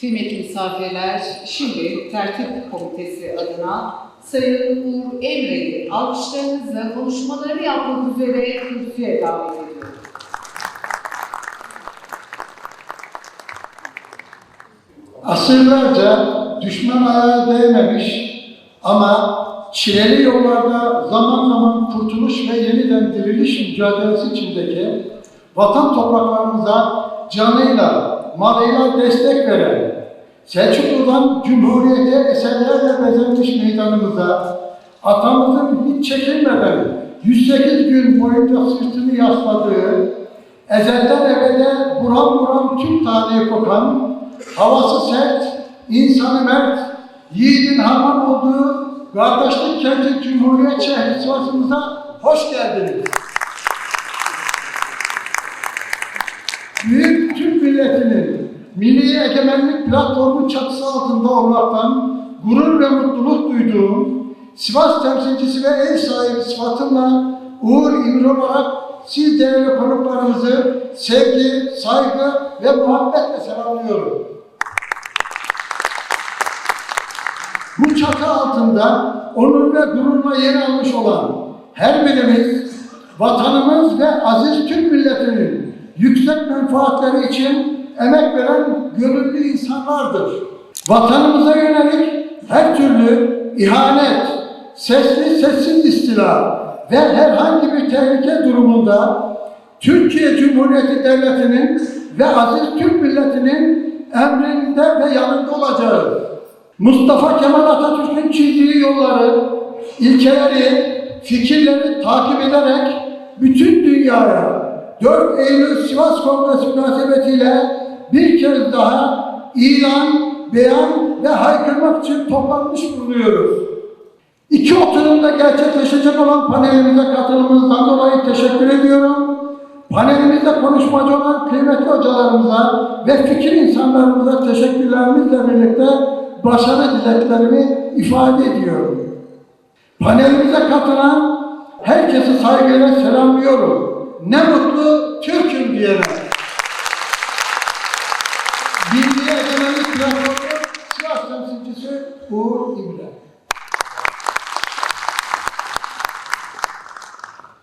Kıymetli misafirler, şimdi tertip komitesi adına Sayın Uğur Emre'yi alkışlarınızla konuşmalarını yapmak üzere kürsüye davet ediyorum. Asırlarca düşman ayağı değmemiş ama çileli yollarda zaman zaman kurtuluş ve yeniden diriliş mücadelesi içindeki vatan topraklarımıza canıyla, malıyla destek veren, Selçuklu'dan Cumhuriyet'e eserlerle bezenmiş meydanımıza, atamızın hiç çekinmeden 108 gün boyunca sırtını yasladığı, ezelden ebede buram buram tüm tarihi kokan, havası sert, insanı mert, yiğidin harman olduğu kardeşlik kenti Cumhuriyet şehri hoş geldiniz. Büyük Türk milletinin milli egemenlik platformu çatısı altında olmaktan gurur ve mutluluk duyduğum Sivas temsilcisi ve ev sahibi sıfatımla Uğur İmri olarak siz değerli konuklarımızı sevgi, saygı ve muhabbetle selamlıyorum. Bu çatı altında onur ve gururla yer almış olan her birimiz, vatanımız ve aziz Türk milletinin yüksek menfaatleri için emek veren gönüllü insanlardır. Vatanımıza yönelik her türlü ihanet, sesli sessiz istila ve herhangi bir tehlike durumunda Türkiye Cumhuriyeti Devleti'nin ve aziz Türk milletinin emrinde ve yanında olacağız. Mustafa Kemal Atatürk'ün çizdiği yolları, ilkeleri, fikirleri takip ederek bütün dünyaya 4 Eylül Sivas Kongresi münasebetiyle bir kez daha ilan, beyan ve haykırmak için toplanmış bulunuyoruz. İki oturumda gerçekleşecek olan panelimize katılımınızdan dolayı teşekkür ediyorum. Panelimizde konuşmacı olan kıymetli hocalarımıza ve fikir insanlarımıza teşekkürlerimizle birlikte başarı dileklerimi ifade ediyorum. Panelimize katılan herkesi saygıyla selamlıyorum. Ne mutlu Türk'üm diyene. Bilgi Egemenlik Platformu Sivas Temsilcisi Uğur İmre.